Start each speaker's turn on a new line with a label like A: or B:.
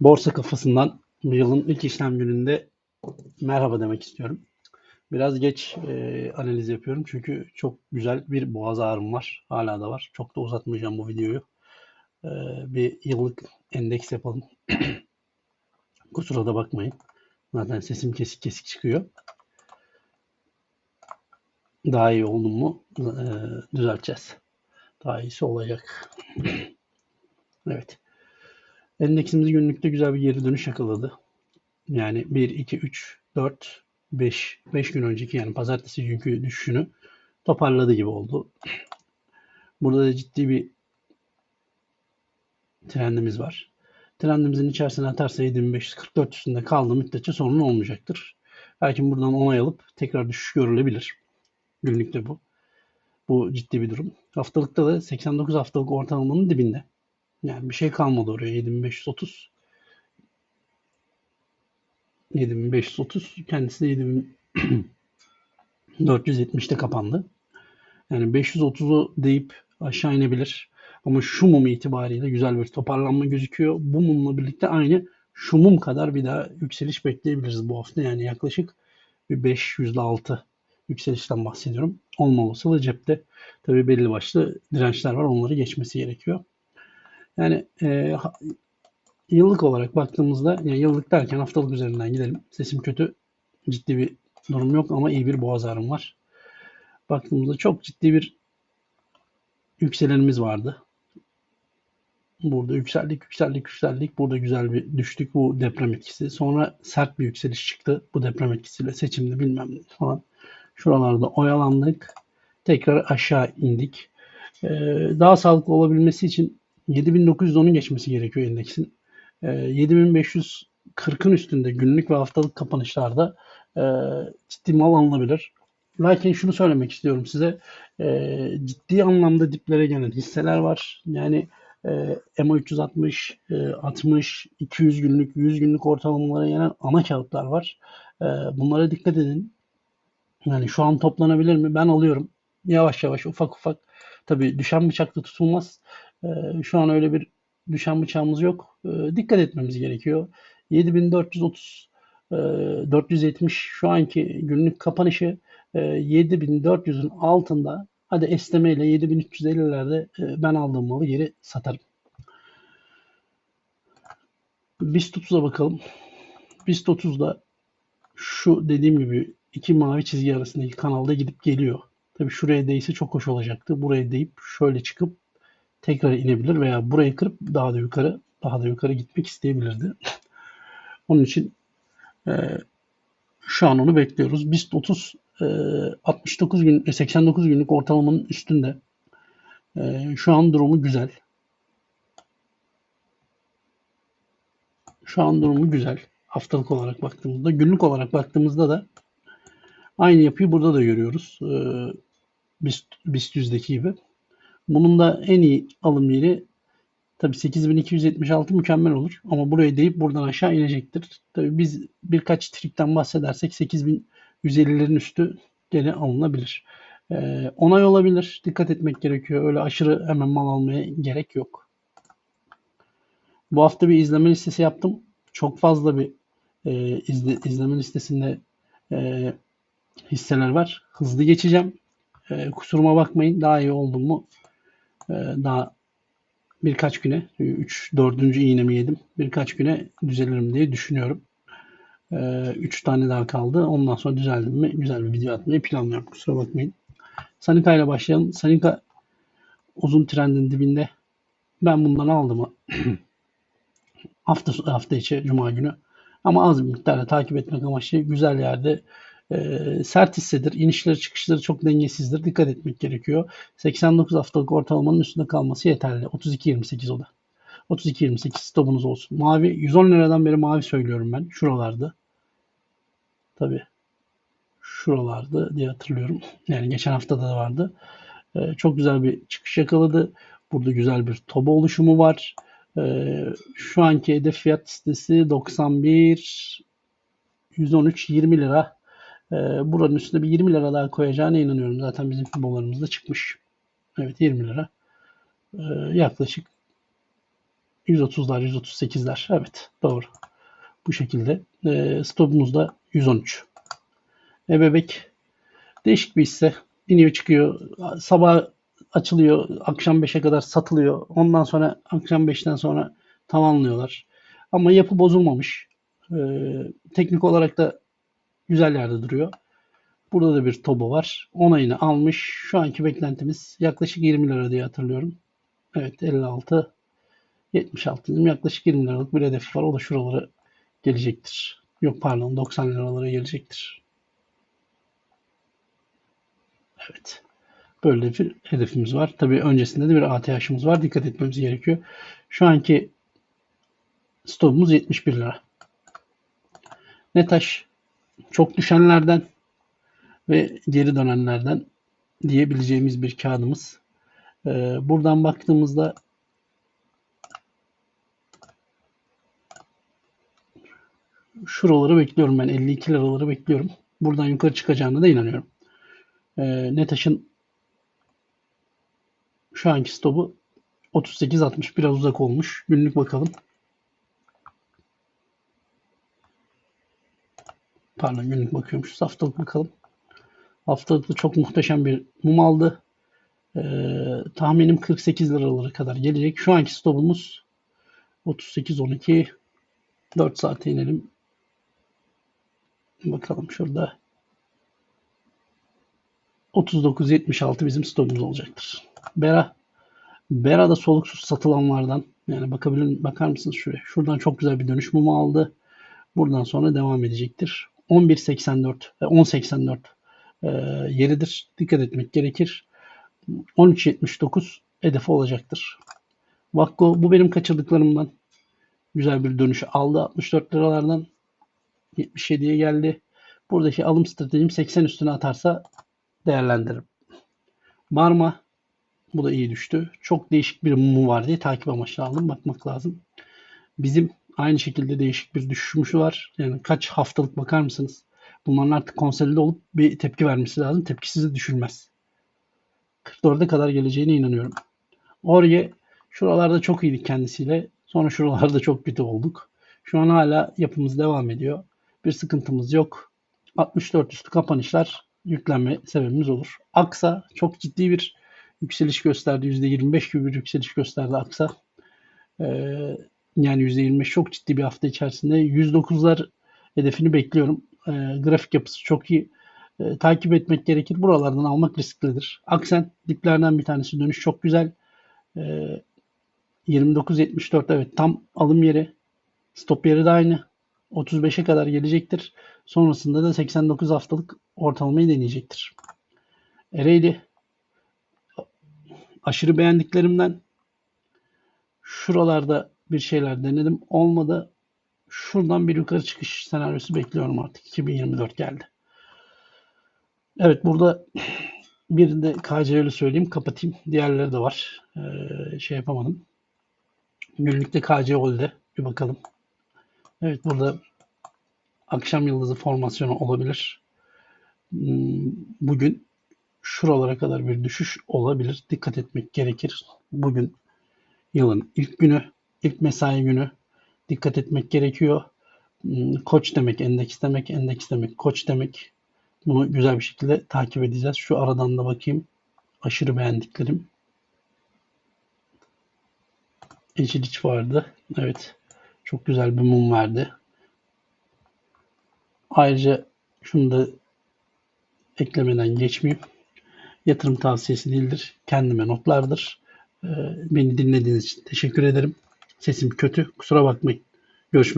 A: Borsa kafasından bu yılın ilk işlem gününde merhaba demek istiyorum. Biraz geç e, analiz yapıyorum çünkü çok güzel bir boğaz ağrım var. Hala da var. Çok da uzatmayacağım bu videoyu. E, bir yıllık endeks yapalım. Kusura da bakmayın. Zaten sesim kesik kesik çıkıyor. Daha iyi oldum mu e, düzelteceğiz. Daha iyisi olacak. evet. Endeksimiz günlükte güzel bir geri dönüş yakaladı. Yani 1, 2, 3, 4, 5, 5 gün önceki yani pazartesi günkü düşüşünü toparladı gibi oldu. Burada da ciddi bir trendimiz var. Trendimizin içerisine atarsa 7544 üstünde kaldığı müddetçe sorun olmayacaktır. Belki buradan onay alıp tekrar düşüş görülebilir. Günlükte bu. Bu ciddi bir durum. Haftalıkta da 89 haftalık ortalamanın dibinde. Yani bir şey kalmadı oraya 7530. 7530 kendisi de 7470'te kapandı. Yani 530'u deyip aşağı inebilir. Ama şu mum itibariyle güzel bir toparlanma gözüküyor. Bu mumla birlikte aynı şu mum kadar bir daha yükseliş bekleyebiliriz bu hafta. Yani yaklaşık bir 5 %6 yükselişten bahsediyorum. Olma olasılığı cepte. Tabii belli başlı dirençler var. Onları geçmesi gerekiyor. Yani e, yıllık olarak baktığımızda yani yıllık derken haftalık üzerinden gidelim. Sesim kötü. Ciddi bir durum yok ama iyi bir boğaz ağrım var. Baktığımızda çok ciddi bir yükselenimiz vardı. Burada yükseldik, yükseldik, yükseldik. Burada güzel bir düştük bu deprem etkisi. Sonra sert bir yükseliş çıktı bu deprem etkisiyle. Seçimde bilmem ne falan. Şuralarda oyalandık. Tekrar aşağı indik. Ee, daha sağlıklı olabilmesi için 7910'un geçmesi gerekiyor endeksin. Ee, 7540'ın üstünde günlük ve haftalık kapanışlarda e, ciddi mal alınabilir. Lakin şunu söylemek istiyorum size. E, ciddi anlamda diplere gelen hisseler var. Yani e, EMA 360, e, 60, 200 günlük, 100 günlük ortalamalara gelen ana kağıtlar var. E, bunlara dikkat edin. Yani şu an toplanabilir mi? Ben alıyorum. Yavaş yavaş, ufak ufak. Tabii düşen bıçakta tutulmaz. E, şu an öyle bir düşen bıçağımız yok. E, dikkat etmemiz gerekiyor. 7430 e, 470 şu anki günlük kapanışı e, 7400'ün altında hadi esneme ile 7350'lerde e, ben aldığım malı geri satarım. BIST 30'a bakalım. BIST 30'da şu dediğim gibi iki mavi çizgi arasındaki kanalda gidip geliyor. Tabii şuraya değse çok hoş olacaktı. Buraya deyip şöyle çıkıp tekrar inebilir veya burayı kırıp daha da yukarı daha da yukarı gitmek isteyebilirdi. Onun için e, şu an onu bekliyoruz. BIST 30 e, 69 gün 89 günlük ortalamanın üstünde. E, şu an durumu güzel. Şu an durumu güzel. Haftalık olarak baktığımızda. Günlük olarak baktığımızda da aynı yapıyı burada da görüyoruz. E, BIST, BIST 100'deki gibi. Bunun da en iyi alım yeri tabi 8276 mükemmel olur. Ama buraya deyip buradan aşağı inecektir. Tabi biz birkaç trikten bahsedersek 8150'lerin üstü gene alınabilir. Ee, onay olabilir. Dikkat etmek gerekiyor. Öyle aşırı hemen mal almaya gerek yok. Bu hafta bir izleme listesi yaptım. Çok fazla bir e, izle, izleme listesinde e, hisseler var. Hızlı geçeceğim. E, kusuruma bakmayın. Daha iyi oldum mu daha birkaç güne 3 4. iğnemi yedim. Birkaç güne düzelirim diye düşünüyorum. 3 tane daha kaldı. Ondan sonra düzeldim mi güzel bir video atmayı planlıyorum. Kusura bakmayın. Sanika ile başlayalım. Sanika uzun trendin dibinde. Ben bundan aldım hafta hafta içi cuma günü. Ama az bir miktarda takip etmek amaçlı güzel yerde sert hissedir. İnişleri çıkışları çok dengesizdir. Dikkat etmek gerekiyor. 89 haftalık ortalamanın üstünde kalması yeterli. 32.28 o da. 32.28 stopunuz olsun. Mavi 110 liradan beri mavi söylüyorum ben. Şuralarda. Tabi şuralarda diye hatırlıyorum. Yani geçen haftada da vardı. Ee, çok güzel bir çıkış yakaladı. Burada güzel bir toba oluşumu var. Ee, şu anki hedef fiyat listesi 91 113 20 lira. Ee, buranın üstünde bir 20 lira daha koyacağına inanıyorum. Zaten bizim fibolarımızda çıkmış. Evet 20 lira. Ee, yaklaşık 130'lar, 138'ler. Evet, doğru. Bu şekilde. E, stopumuz da 113. Ebebek değişik bir hisse. İniyor çıkıyor. Sabah açılıyor. Akşam 5'e kadar satılıyor. Ondan sonra akşam 5'ten sonra tamamlıyorlar. Ama yapı bozulmamış. E, teknik olarak da güzel yerde duruyor. Burada da bir tobo var. Onayını almış. Şu anki beklentimiz yaklaşık 20 lira diye hatırlıyorum. Evet 56 76 dedim. Yaklaşık 20 liralık bir hedef var. O da şuralara gelecektir. Yok pardon 90 liralara gelecektir. Evet. Böyle bir hedefimiz var. Tabii öncesinde de bir ATH'ımız var. Dikkat etmemiz gerekiyor. Şu anki stopumuz 71 lira. Netaş çok düşenlerden ve geri dönenlerden diyebileceğimiz bir kağıdımız. Ee, buradan baktığımızda şuraları bekliyorum ben. 52 liraları bekliyorum. Buradan yukarı çıkacağına da inanıyorum. Ee, Netaş'ın şu anki stopu 38.60 biraz uzak olmuş. Günlük bakalım. Pardon günlük bakıyormuş. Haftalık bakalım. Haftalıkta çok muhteşem bir mum aldı. Ee, tahminim 48 liralara kadar gelecek. Şu anki stopumuz 38.12 4 saate inelim. Bakalım şurada 39.76 bizim stopumuz olacaktır. Bera Bera'da soluksuz satılanlardan yani bakabilir bakar mısınız şuraya? Şuradan çok güzel bir dönüş mumu aldı. Buradan sonra devam edecektir. 11.84 ve 10.84 e, yeridir. Dikkat etmek gerekir. 13.79 hedefi olacaktır. Vakko bu benim kaçırdıklarımdan. Güzel bir dönüş aldı. 64 liralardan 77'ye geldi. Buradaki alım stratejim 80 üstüne atarsa değerlendiririm. Marma bu da iyi düştü. Çok değişik bir mumu var diye takip amaçlı aldım. Bakmak lazım. Bizim aynı şekilde değişik bir düşüşümüz var. Yani kaç haftalık bakar mısınız? Bunların artık konsolide olup bir tepki vermesi lazım. Tepkisiz düşülmez. 44'e kadar geleceğine inanıyorum. Orye şuralarda çok iyiydik kendisiyle. Sonra şuralarda çok kötü olduk. Şu an hala yapımız devam ediyor. Bir sıkıntımız yok. 64 üstü kapanışlar yüklenme sebebimiz olur. Aksa çok ciddi bir yükseliş gösterdi. %25 gibi bir yükseliş gösterdi Aksa. Ee, yani %25 çok ciddi bir hafta içerisinde. 109'lar hedefini bekliyorum. Ee, grafik yapısı çok iyi. Ee, takip etmek gerekir. Buralardan almak risklidir. Aksen diplerden bir tanesi dönüş çok güzel. Ee, 29.74 evet tam alım yeri. Stop yeri de aynı. 35'e kadar gelecektir. Sonrasında da 89 haftalık ortalamayı deneyecektir. Ereğli aşırı beğendiklerimden şuralarda bir şeyler denedim. Olmadı. Şuradan bir yukarı çıkış senaryosu bekliyorum artık. 2024 geldi. Evet burada bir de KCL'i söyleyeyim kapatayım. Diğerleri de var. Ee, şey yapamadım. Günlükte KCL'de bir bakalım. Evet burada akşam yıldızı formasyonu olabilir. Hmm, bugün şuralara kadar bir düşüş olabilir. Dikkat etmek gerekir. Bugün yılın ilk günü, ilk mesai günü. Dikkat etmek gerekiyor. Hmm, koç demek, endeks demek, endeks demek, koç demek. Bunu güzel bir şekilde takip edeceğiz. Şu aradan da bakayım. Aşırı beğendiklerim. Eçiliç vardı. Evet. Çok güzel bir mum verdi. Ayrıca şunu da eklemeden geçmeyeyim. Yatırım tavsiyesi değildir. Kendime notlardır. Ee, beni dinlediğiniz için teşekkür ederim. Sesim kötü. Kusura bakmayın. Görüşmek